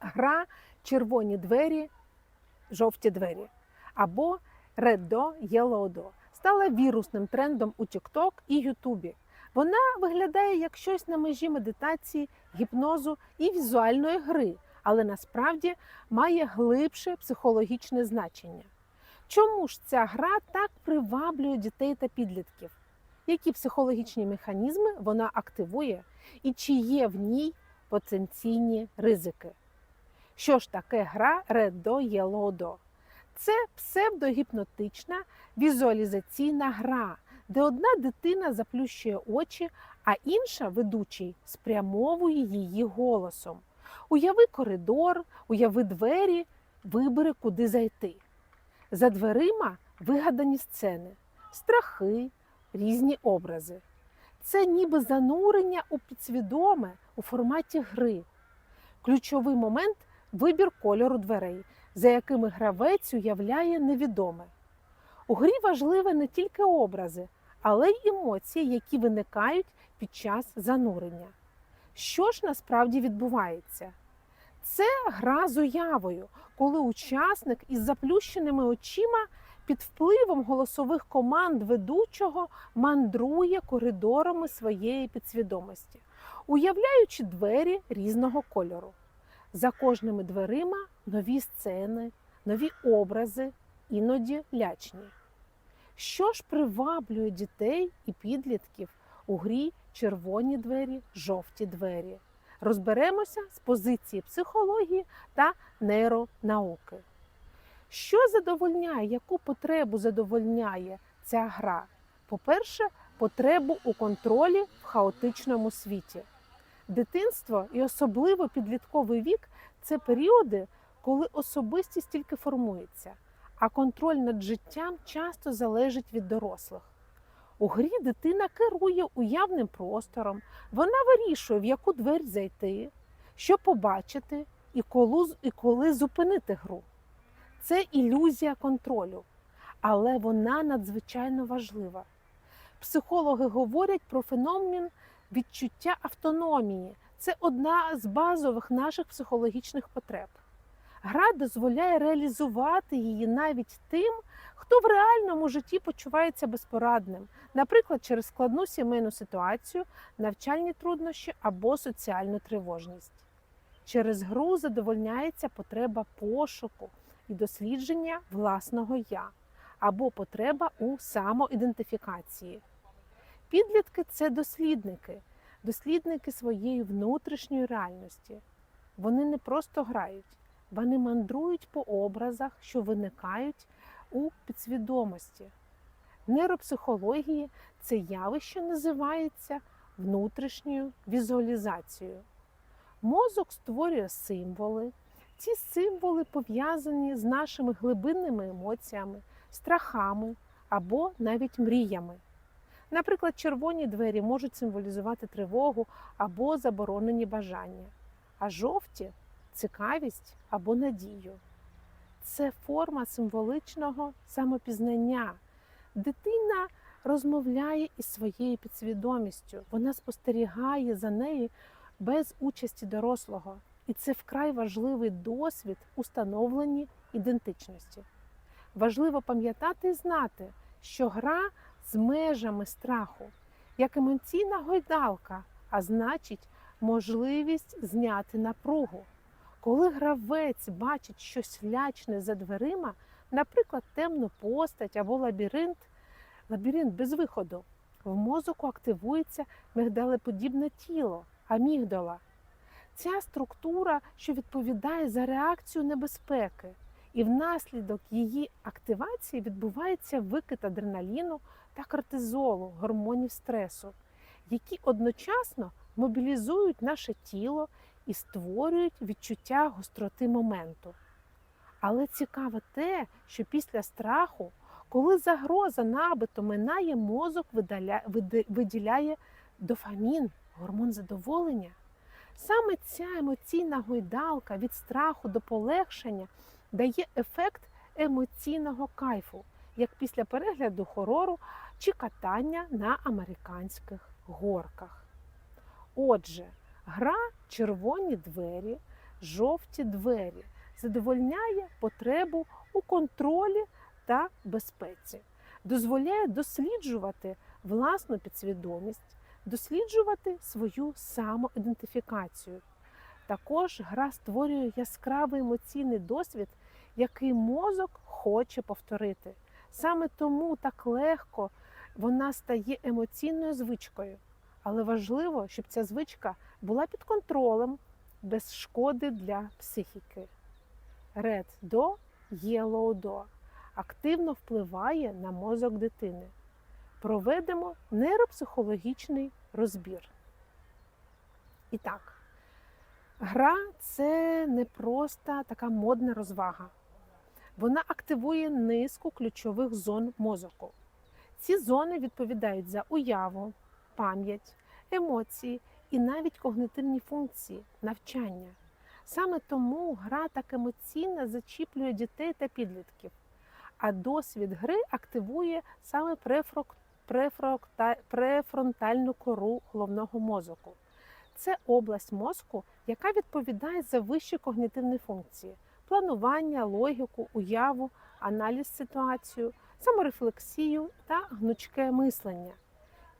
гра червоні двері, жовті двері або Red Door, Yellow Door стала вірусним трендом у TikTok і Ютубі. Вона виглядає як щось на межі медитації, гіпнозу і візуальної гри, але насправді має глибше психологічне значення. Чому ж ця гра так приваблює дітей та підлітків? Які психологічні механізми вона активує, і чи є в ній потенційні ризики? Що ж таке гра Yellow Do? Це псевдогіпнотична візуалізаційна гра, де одна дитина заплющує очі, а інша ведучий спрямовує її голосом. Уяви коридор, уяви двері, вибери, куди зайти. За дверима вигадані сцени, страхи, різні образи. Це ніби занурення у підсвідоме у форматі гри. Ключовий момент вибір кольору дверей, за якими гравець уявляє невідоме. У грі важливі не тільки образи, але й емоції, які виникають під час занурення. Що ж насправді відбувається? Це гра з уявою, коли учасник із заплющеними очима під впливом голосових команд ведучого мандрує коридорами своєї підсвідомості, уявляючи двері різного кольору. За кожними дверима нові сцени, нові образи, іноді лячні. Що ж приваблює дітей і підлітків у грі червоні двері, жовті двері? Розберемося з позиції психології та нейронауки. Що задовольняє, яку потребу задовольняє ця гра? По-перше, потребу у контролі в хаотичному світі. Дитинство і особливо підлітковий вік це періоди, коли особистість тільки формується, а контроль над життям часто залежить від дорослих. У грі дитина керує уявним простором, вона вирішує, в яку двері зайти, що побачити і коли, і коли зупинити гру. Це ілюзія контролю, але вона надзвичайно важлива. Психологи говорять про феномен відчуття автономії. Це одна з базових наших психологічних потреб. Гра дозволяє реалізувати її навіть тим, хто в реальному житті почувається безпорадним, наприклад, через складну сімейну ситуацію, навчальні труднощі або соціальну тривожність. Через гру задовольняється потреба пошуку і дослідження власного я або потреба у самоідентифікації. Підлітки це дослідники, дослідники своєї внутрішньої реальності. Вони не просто грають, вони мандрують по образах, що виникають у підсвідомості. Нейропсихології це явище називається внутрішньою візуалізацією. Мозок створює символи. Ці символи пов'язані з нашими глибинними емоціями, страхами або навіть мріями. Наприклад, червоні двері можуть символізувати тривогу або заборонені бажання, а жовті цікавість або надію. Це форма символичного самопізнання. Дитина розмовляє із своєю підсвідомістю, вона спостерігає за нею без участі дорослого. І це вкрай важливий досвід у ідентичності. Важливо пам'ятати і знати, що гра з межами страху, як емоційна гойдалка, а значить, можливість зняти напругу. Коли гравець бачить щось лячне за дверима, наприклад, темну постать або лабіринт, лабіринт без виходу, в мозоку активується мигдалеподібне тіло, амігдала. Ця структура, що відповідає за реакцію небезпеки, і внаслідок її активації відбувається викид адреналіну та кортизолу, гормонів стресу, які одночасно мобілізують наше тіло і створюють відчуття гостроти моменту. Але цікаво те, що після страху, коли загроза набито минає, мозок виділяє дофамін, гормон задоволення. Саме ця емоційна гойдалка від страху до полегшення дає ефект емоційного кайфу, як після перегляду хорору чи катання на американських горках. Отже, гра червоні двері жовті двері, задовольняє потребу у контролі та безпеці, дозволяє досліджувати власну підсвідомість, досліджувати свою самоідентифікацію. Також гра створює яскравий емоційний досвід, який мозок хоче повторити. Саме тому так легко вона стає емоційною звичкою. Але важливо, щоб ця звичка була під контролем, без шкоди для психіки. Red до Yellow до активно впливає на мозок дитини. Проведемо нейропсихологічний розбір. І так, гра це не просто така модна розвага. Вона активує низку ключових зон мозоку. Ці зони відповідають за уяву, пам'ять, емоції і навіть когнитивні функції, навчання. Саме тому гра так емоційно зачіплює дітей та підлітків, а досвід гри активує саме префронтальну кору головного мозку. Це область мозку, яка відповідає за вищі когнитивні функції: планування, логіку, уяву, аналіз ситуацію, саморефлексію та гнучке мислення.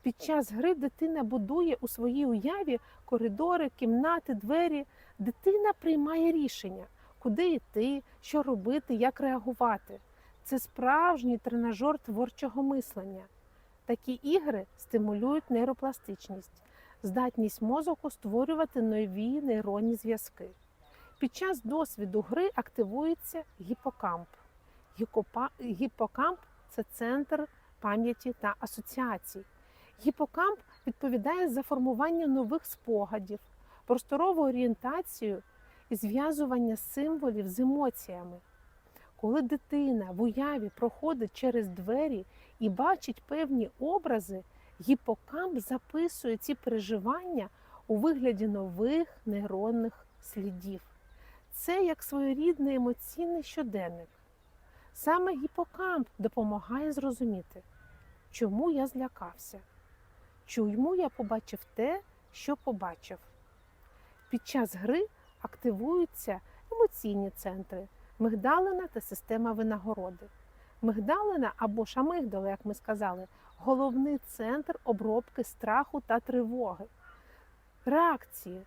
Під час гри дитина будує у своїй уяві коридори, кімнати, двері. Дитина приймає рішення, куди йти, що робити, як реагувати. Це справжній тренажер творчого мислення. Такі ігри стимулюють нейропластичність, здатність мозоку створювати нові нейронні зв'язки. Під час досвіду гри активується гіпокамп. Гіпокамп це центр пам'яті та асоціацій. Гіпокамп відповідає за формування нових спогадів, просторову орієнтацію і зв'язування символів з емоціями. Коли дитина в уяві проходить через двері і бачить певні образи, гіпокамп записує ці переживання у вигляді нових нейронних слідів. Це як своєрідний емоційний щоденник. Саме гіпокамп допомагає зрозуміти, чому я злякався, чому я побачив те, що побачив. Під час гри активуються емоційні центри, мигдалина та система винагороди. Мигдалина або ж амигдала, як ми сказали, головний центр обробки страху та тривоги, реакції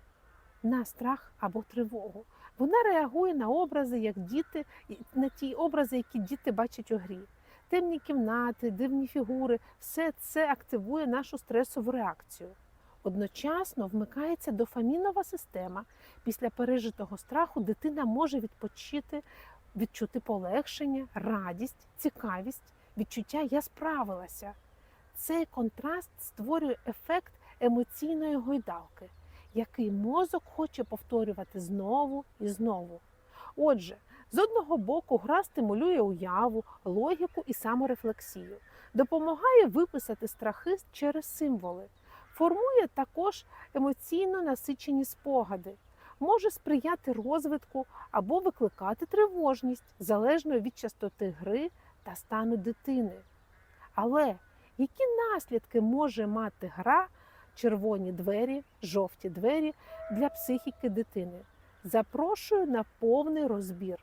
на страх або тривогу. Вона реагує на образи, як діти, на ті образи, які діти бачать у грі. Темні кімнати, дивні фігури все це активує нашу стресову реакцію. Одночасно вмикається дофамінова система. Після пережитого страху дитина може відпочити, відчути полегшення, радість, цікавість, відчуття я справилася. Цей контраст створює ефект емоційної гойдалки, який мозок хоче повторювати знову і знову. Отже, з одного боку, гра стимулює уяву, логіку і саморефлексію, допомагає виписати страхи через символи, формує також емоційно насичені спогади, може сприяти розвитку або викликати тривожність залежно від частоти гри та стану дитини. Але які наслідки може мати гра червоні двері, жовті двері для психіки дитини? Запрошую на повний розбір.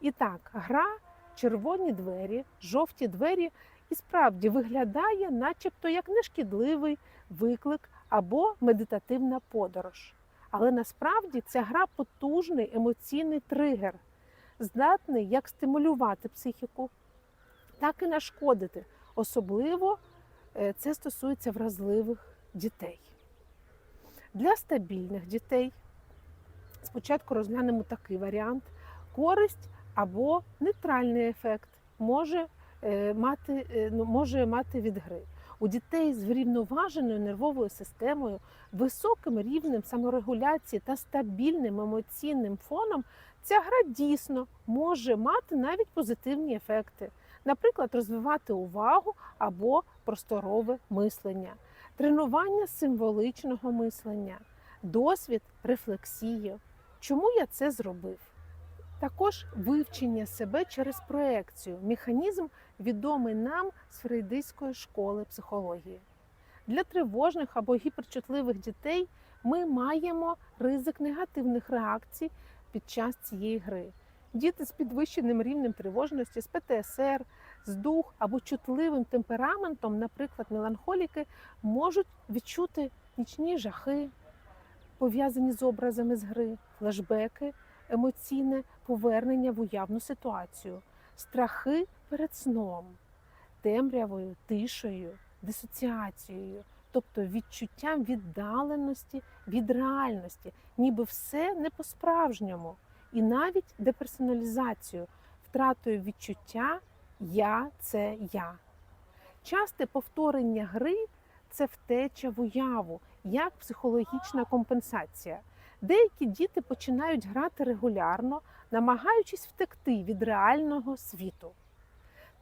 І так, гра червоні двері, жовті двері і справді виглядає, начебто, як нешкідливий виклик або медитативна подорож. Але насправді ця гра потужний емоційний тригер, здатний як стимулювати психіку, так і нашкодити. Особливо е, це стосується вразливих дітей. Для стабільних дітей спочатку розглянемо такий варіант: користь або нейтральний ефект може е, мати, е, ну, може мати від гри. У дітей з врівноваженою нервовою системою, високим рівнем саморегуляції та стабільним емоційним фоном ця гра дійсно може мати навіть позитивні ефекти, наприклад, розвивати увагу або просторове мислення, тренування символичного мислення, досвід рефлексії. Чому я це зробив? Також вивчення себе через проекцію механізм, відомий нам з фрейдистської школи психології. Для тривожних або гіперчутливих дітей ми маємо ризик негативних реакцій під час цієї гри. Діти з підвищеним рівнем тривожності, з ПТСР, з дух або чутливим темпераментом, наприклад, меланхоліки, можуть відчути нічні жахи, пов'язані з образами з гри, флешбеки, емоційне повернення в уявну ситуацію, страхи перед сном, темрявою, тишею, дисоціацією, тобто відчуттям віддаленості від реальності, ніби все не по-справжньому, і навіть деперсоналізацію, втратою відчуття Я це я. Часте повторення гри це втеча в уяву, як психологічна компенсація. Деякі діти починають грати регулярно, намагаючись втекти від реального світу.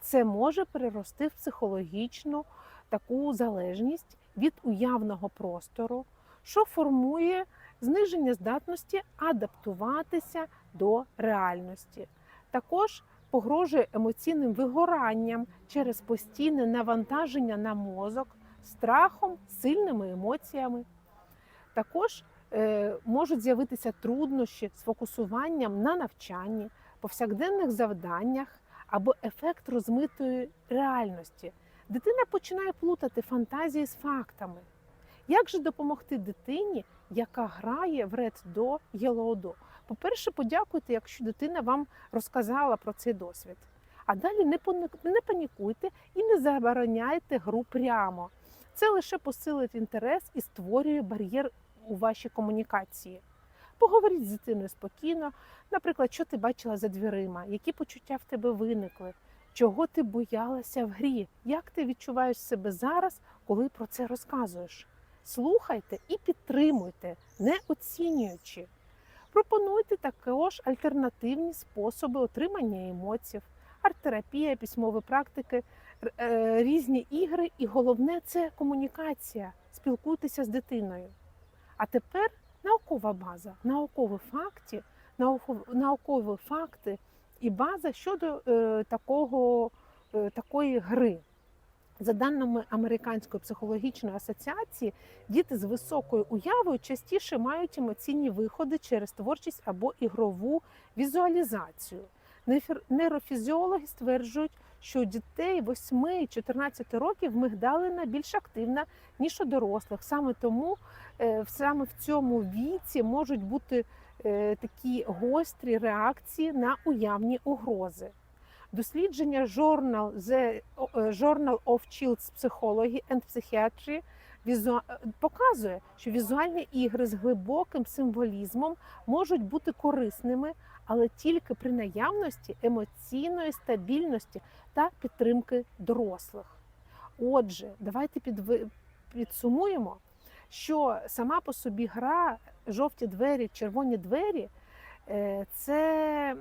Це може перерости в психологічну таку залежність від уявного простору, що формує зниження здатності адаптуватися до реальності. Також погрожує емоційним вигоранням через постійне навантаження на мозок, страхом, сильними емоціями. Також е, можуть з'явитися труднощі з фокусуванням на навчанні, повсякденних завданнях або ефект розмитої реальності. Дитина починає плутати фантазії з фактами. Як же допомогти дитині, яка грає в Red до Yellow до? По-перше, подякуйте, якщо дитина вам розказала про цей досвід. А далі не панікуйте і не забороняйте гру прямо. Це лише посилить інтерес і створює бар'єр у вашій комунікації. Поговоріть з дитиною спокійно, наприклад, що ти бачила за дверима, які почуття в тебе виникли, чого ти боялася в грі, як ти відчуваєш себе зараз, коли про це розказуєш. Слухайте і підтримуйте, не оцінюючи. Пропонуйте також альтернативні способи отримання емоцій, арт-терапія, письмові практики, е, різні ігри, і головне це комунікація. Спілкуйтеся з дитиною. А тепер наукова база, наукові факти, наукові факти і база щодо е, такого, е, такої гри. За даними Американської психологічної асоціації, діти з високою уявою частіше мають емоційні виходи через творчість або ігрову візуалізацію. Нейрофізіологи стверджують, що у дітей 8-14 років мигдалина більш активна, ніж у дорослих. Саме тому е, саме в цьому віці можуть бути е, такі гострі реакції на уявні угрози. Дослідження Journal, The Journal of Child's Psychology and Psychiatry візу- показує, що візуальні ігри з глибоким символізмом можуть бути корисними, але тільки при наявності емоційної стабільності та підтримки дорослих. Отже, давайте підви- підсумуємо, що сама по собі гра жовті двері, червоні двері е, це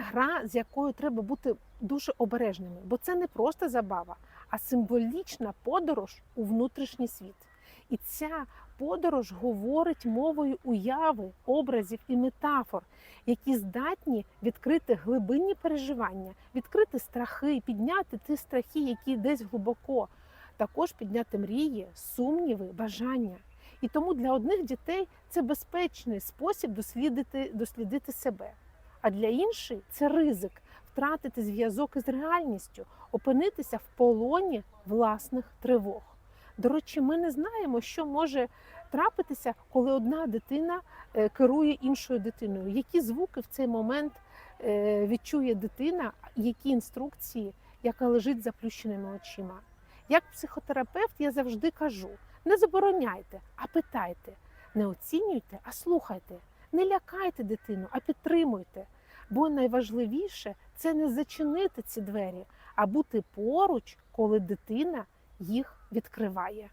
гра, з якою треба бути дуже обережними, бо це не просто забава, а символічна подорож у внутрішній світ. І ця подорож говорить мовою уяви, образів і метафор, які здатні відкрити глибинні переживання, відкрити страхи, підняти ті страхи, які десь глибоко, також підняти мрії, сумніви, бажання. І тому для одних дітей це безпечний спосіб дослідити, дослідити себе. А для інших це ризик втратити зв'язок із реальністю, опинитися в полоні власних тривог. До речі, ми не знаємо, що може трапитися, коли одна дитина е, керує іншою дитиною. Які звуки в цей момент е, відчує дитина, які інструкції, яка лежить з заплющеними очима. Як психотерапевт, я завжди кажу: не забороняйте, а питайте, не оцінюйте, а слухайте. Не лякайте дитину, а підтримуйте. Бо найважливіше це не зачинити ці двері, а бути поруч, коли дитина їх відкриває.